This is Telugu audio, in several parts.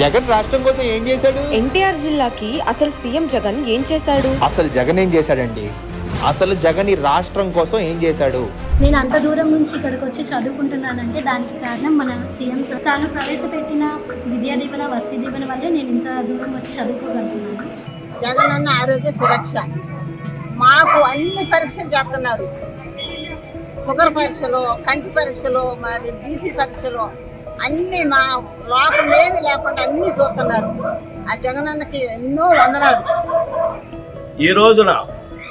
జగన్ రాష్ట్రం కోసం ఏం చేశాడు? ఎన్టీఆర్ జిల్లాకి అసలు సీఎం జగన్ ఏం చేశాడు? అసలు జగన్ ఏం చేశాడండి? అసలు జగన్ ఈ రాష్ట్రం కోసం ఏం చేశాడు? నేను అంత దూరం నుంచి ఇక్కడికి వచ్చి చదువుకుంటున్నానంటే దానికి కారణం మన సీఎం సార్. తాను ప్రవేశపెట్టిన విద్యా దీవెన వసతి దీవెన వల్లే నేను ఇంత దూరం వచ్చి చదువుకోగలుగుతున్నాను. జగనన్న ఆరోగ్య సురక్ష. మాకు అన్ని పరీక్షలు చేస్తున్నారు. షుగర్ పరీక్షలు కంటి పరీక్షలు మరి బీపీ పరీక్షలు. అన్ని మా లోపల ఏమి లేకుండా అన్ని చూస్తున్నారు. ఆ జగనన్నకి ఎన్నో వందనాలు. ఈ రోజున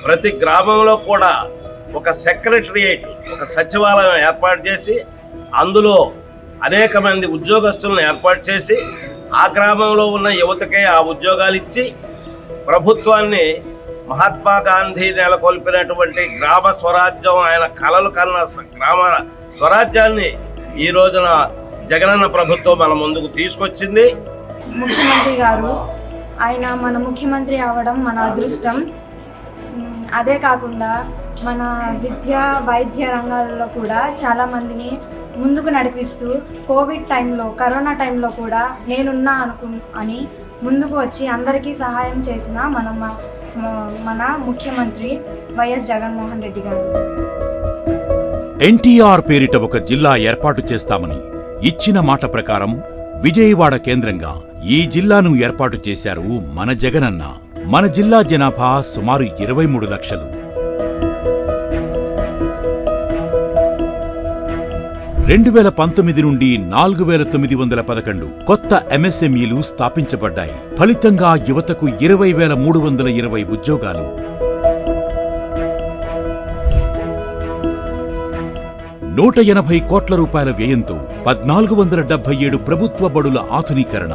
ప్రతి గ్రామంలో కూడా ఒక సెక్రటరియేట్ ఒక సచివాలయం ఏర్పాటు చేసి అందులో అనేక మంది ఉద్యోగస్తులను ఏర్పాటు చేసి ఆ గ్రామంలో ఉన్న యువతకే ఆ ఉద్యోగాలు ఇచ్చి ప్రభుత్వాన్ని మహాత్మా గాంధీ నెలకొల్పినటువంటి గ్రామ స్వరాజ్యం ఆయన కలలు కన్న గ్రామ స్వరాజ్యాన్ని ఈ రోజున జగనన్న ప్రభుత్వం మన ముందుకు తీసుకొచ్చింది. ముఖ్యమంత్రి గారు ఆయన మన ముఖ్యమంత్రి అవ్వడం మన అదృష్టం. అదే కాకుండా మన విద్య వైద్య రంగాల్లో కూడా చాలా మందిని ముందుకు నడిపిస్తూ కోవిడ్ టైంలో కరోనా టైంలో కూడా నేనున్నా అనుకు అని ముందుకు వచ్చి అందరికీ సహాయం చేసిన మన మన ముఖ్యమంత్రి వైఎస్ జగన్మోహన్ రెడ్డి గారు. ఎన్టీఆర్ పేరిట ఒక జిల్లా ఏర్పాటు చేస్తామని ఇచ్చిన మాట ప్రకారం విజయవాడ కేంద్రంగా ఈ జిల్లాను ఏర్పాటు చేశారు మన జగనన్న. మన జిల్లా జనాభా సుమారు ఇరవై మూడు లక్షలు. రెండు వేల పంతొమ్మిది నుండి నాలుగు వేల తొమ్మిది వందల పదకొండు కొత్త ఎంఎస్ఎంఈలు స్థాపించబడ్డాయి. ఫలితంగా యువతకు ఇరవై వేల మూడు వందల ఇరవై ఉద్యోగాలు. నూట ఎనభై కోట్ల రూపాయల వ్యయంతో పద్నాలుగు వందల డెబ్బై ఏడు ప్రభుత్వ బడుల ఆధునీకరణ.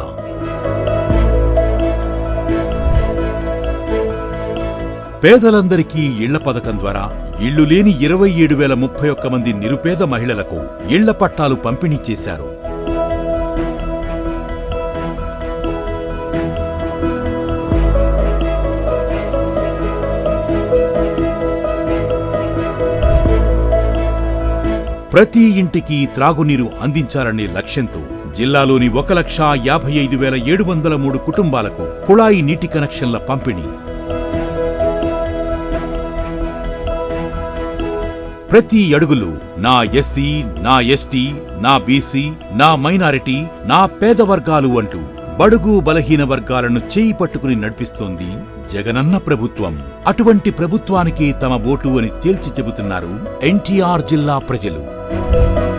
పేదలందరికీ ఇళ్ళ పథకం ద్వారా ఇళ్ళు లేని ఇరవై ఏడు వేల ముప్పై ఒక్క మంది నిరుపేద మహిళలకు ఇళ్ళ పట్టాలు పంపిణీ చేశారు. ప్రతి ఇంటికి త్రాగునీరు అందించాలనే లక్ష్యంతో జిల్లాలోని ఒక లక్ష యాభై ఐదు వేల ఏడు వందల మూడు కుటుంబాలకు కుళాయి నీటి కనెక్షన్ల పంపిణీ. ప్రతి అడుగులు నా ఎస్సీ నా ఎస్టీ నా బీసీ నా మైనారిటీ నా పేద వర్గాలు అంటూ బడుగు బలహీన వర్గాలను చేయి పట్టుకుని నడిపిస్తోంది జగనన్న ప్రభుత్వం. అటువంటి ప్రభుత్వానికి తమ ఓటు అని తేల్చి చెబుతున్నారు ఎన్టీఆర్ జిల్లా ప్రజలు. Música